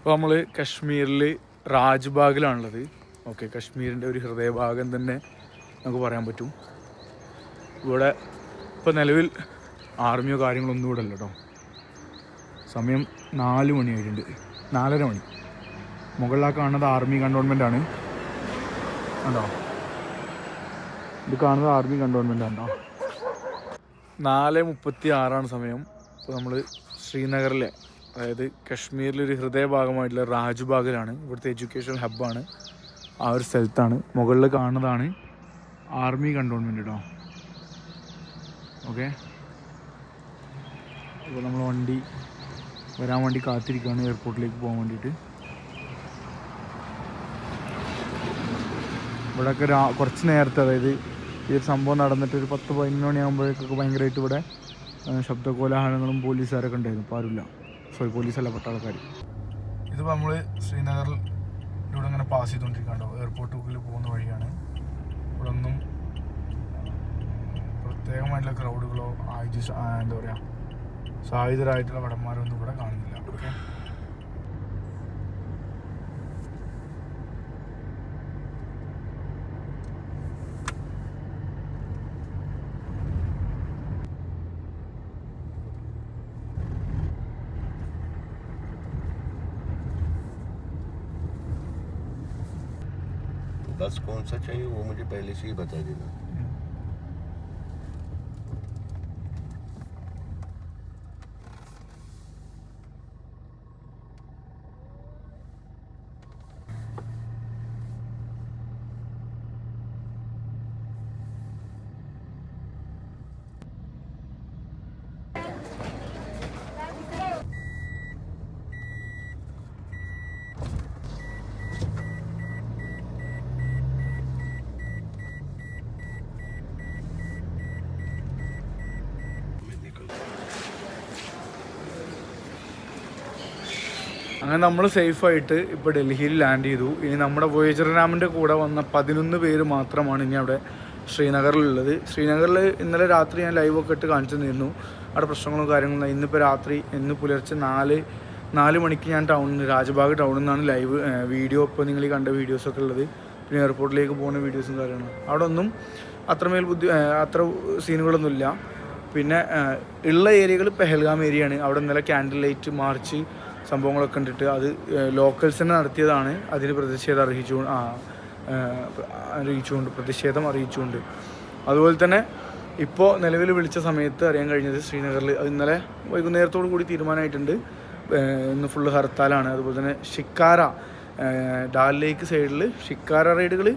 അപ്പോൾ നമ്മൾ കശ്മീരിൽ രാജ്ബാഗിലാണുള്ളത് ഓക്കെ കശ്മീരിന്റെ ഒരു ഹൃദയഭാഗം തന്നെ നമുക്ക് പറയാൻ പറ്റും. ഇവിടെ ഇപ്പോൾ നിലവിൽ ആർമിയോ കാര്യങ്ങളൊന്നും ഇവിടെ അല്ല കേട്ടോ. സമയം നാല് മണി ആയിട്ടുണ്ട്. നാലര മണി. മുകളിലാ കാണുന്നത് ആർമി കണ്ടോൺമെന്റ് ആണ്. കണ്ടോ? ഇത് കാണുന്നത് ആർമി കണ്ടോൺമെന്റ് ആണോ നാല് മുപ്പത്തി ആറാണ് സമയം. ഇപ്പോൾ നമ്മൾ ശ്രീനഗറിലെ അതായത് കശ്മീരിലൊരു ഹൃദയഭാഗമായിട്ടുള്ള രാജ്ബാഗിലാണ്. ഇവിടുത്തെ എഡ്യൂക്കേഷൻ ഹബ്ബാണ്. ആ ഒരു സ്ഥലത്താണ്. മുകളിൽ കാണുന്നതാണ് ആർമി കണ്ടോൺമെന്റ് കേട്ടോ ഓക്കെ? അപ്പോൾ നമ്മൾ വണ്ടി വരാൻ വേണ്ടി കാത്തിരിക്കുകയാണ് എയർപോർട്ടിലേക്ക് പോകാൻ വേണ്ടിയിട്ട്. ഇവിടെയൊക്കെ രാ കുറച്ച് നേരത്തെ അതായത് ഈ ഒരു സംഭവം നടന്നിട്ട് ഒരു പത്ത് പതിനൊന്ന് മണിയാകുമ്പോഴേക്കൊക്കെ ഭയങ്കരമായിട്ട് ഇവിടെ ശബ്ദകോലാഹലങ്ങളും പോലീസുകാരൊക്കെ ഉണ്ടായിരുന്നു. ഇപ്പോൾ ആരുമില്ല. സോറി പോലീസല്ല പട്ടാളക്കാർ ഇതിപ്പോൾ നമ്മൾ ശ്രീനഗറിലൂടെ അങ്ങനെ പാസ് ചെയ്തുകൊണ്ടിരിക്കണ്ടോ എയർപോർട്ടിൽ പോകുന്ന വഴിയാണ്. ഇവിടെ ഒന്നും പ്രത്യേകമായിട്ടുള്ള ക്രൗഡുകളോ ആയുധ എന്താ പറയുക സായുധരായിട്ടുള്ള ഒന്നും ഇവിടെ കാണുന്നില്ല. ഓക്കെ बस कौन सा चाहिए वो मुझे पहले से ही बता देना। അങ്ങനെ നമ്മൾ സേഫായിട്ട് ഇപ്പോൾ ഡൽഹിയിൽ ലാൻഡ് ചെയ്തു. ഇനി നമ്മുടെ വോയേജർ രാമിന്റെ കൂടെ വന്ന പതിനൊന്ന് പേര് മാത്രമാണ് ഇനി അവിടെ ശ്രീനഗറിലുള്ളത്. ശ്രീനഗറിൽ ഇന്നലെ രാത്രി ഞാൻ ലൈവ് ഒക്കെ ഇട്ട് കാണിച്ചു തന്നിരുന്നു. അവിടെ പ്രശ്നങ്ങളും കാര്യങ്ങളും ഇന്നിപ്പോൾ രാത്രി ഇന്ന് പുലർച്ചെ നാല് നാല് മണിക്ക് ഞാൻ ടൗണിൽ രാജബാഗ് ടൗണിൽ നിന്നാണ് ലൈവ് വീഡിയോ ഇപ്പോൾ നിങ്ങൾ കണ്ട വീഡിയോസൊക്കെ ഉള്ളത്. പിന്നെ എയർപോർട്ടിലേക്ക് പോകുന്ന വീഡിയോസും കാര്യങ്ങളും. അവിടെ ഒന്നും അത്രമേൽ ബുദ്ധി അത്ര സീനുകളൊന്നുമില്ല പിന്നെ ഉള്ള ഏരിയകൾ പെഹൽഗാം ഏരിയയാണ് അവിടെ ഇന്നലെ ക്യാൻഡിൽ ലൈറ്റ് മാർച്ച് സംഭവങ്ങളൊക്കെ കണ്ടിട്ട് അത് ലോക്കൽസ് തന്നെ നടത്തിയതാണ്. അതിന് പ്രതിഷേധം അറിയിച്ചു അറിയിച്ചുകൊണ്ട് പ്രതിഷേധം അറിയിച്ചുകൊണ്ട്. അതുപോലെ തന്നെ ഇപ്പോൾ നിലവിൽ വിളിച്ച സമയത്ത് അറിയാൻ കഴിഞ്ഞത് ശ്രീനഗറിൽ ഇന്നലെ വൈകുന്നേരത്തോടു കൂടി തീരുമാനമായിട്ടുണ്ട്. ഇന്ന് ഫുള്ള് ഹർത്താലാണ്. അതുപോലെ തന്നെ ഷിക്കാര ഡാൽ ലേക്ക് സൈഡിൽ ഷിക്കാര റൈഡുകൾ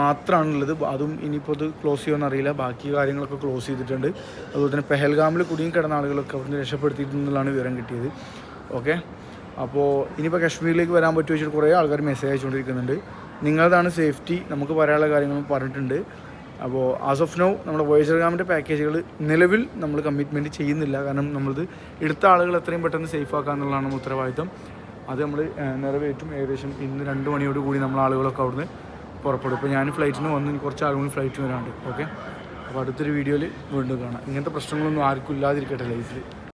മാത്രമാണുള്ളത് അതും ഇനിയിപ്പോൾ അത് ക്ലോസ് ചെയ്യുമെന്ന് അറിയില്ല. ബാക്കി കാര്യങ്ങളൊക്കെ ക്ലോസ് ചെയ്തിട്ടുണ്ട്. അതുപോലെ തന്നെ പെഹൽഗാമിൽ കുടുങ്ങി കിടന്ന ആളുകളൊക്കെ അവിടുന്ന് രക്ഷപ്പെടുത്തിയിട്ടുണ്ടെന്നുള്ളതാണ് വിവരം കിട്ടിയത്. ഓക്കെ? അപ്പോൾ ഇനിയിപ്പോൾ കാശ്മീരിലേക്ക് വരാൻ പറ്റുമോ വെച്ചിട്ട് കുറേ ആൾക്കാർ മെസ്സേജ് അയച്ചുകൊണ്ടിരിക്കുന്നുണ്ട്. നിങ്ങളതാണ് സേഫ്റ്റി നമുക്ക് പറയാനുള്ള കാര്യങ്ങളും പറഞ്ഞിട്ടുണ്ട്. അപ്പോൾ ആസ് ഓഫ് നൗ നമ്മുടെ വോയിസ് ഗാമിന്റെ പാക്കേജുകൾ നിലവിൽ നമ്മൾ കമ്മിറ്റ്മെന്റ് ചെയ്യുന്നില്ല. കാരണം നമ്മളത് എടുത്ത ആളുകൾ എത്രയും പെട്ടെന്ന് സേഫ് ആക്കുക എന്നുള്ളതാണ് നമ്മുടെ ഉത്തരവാദിത്തം. അത് നമ്മൾ നിറവേറ്റും. ഏകദേശം ഇന്ന് രണ്ട് മണിയോട് കൂടി നമ്മൾ ആളുകളൊക്കെ അവിടുന്ന് പുറപ്പെടും. ഇപ്പോൾ ഞാൻ ഫ്ലൈറ്റിന് വന്ന് കുറച്ച് ആളുകൾ ഫ്ലൈറ്റിന് വരാണ്ട് ഓക്കെ? അപ്പോൾ അടുത്തൊരു വീഡിയോയിൽ വീണ്ടും കാണാം. ഇങ്ങനത്തെ പ്രശ്നങ്ങളൊന്നും ആർക്കും ഇല്ലാതിരിക്കട്ടെ ലൈഫിൽ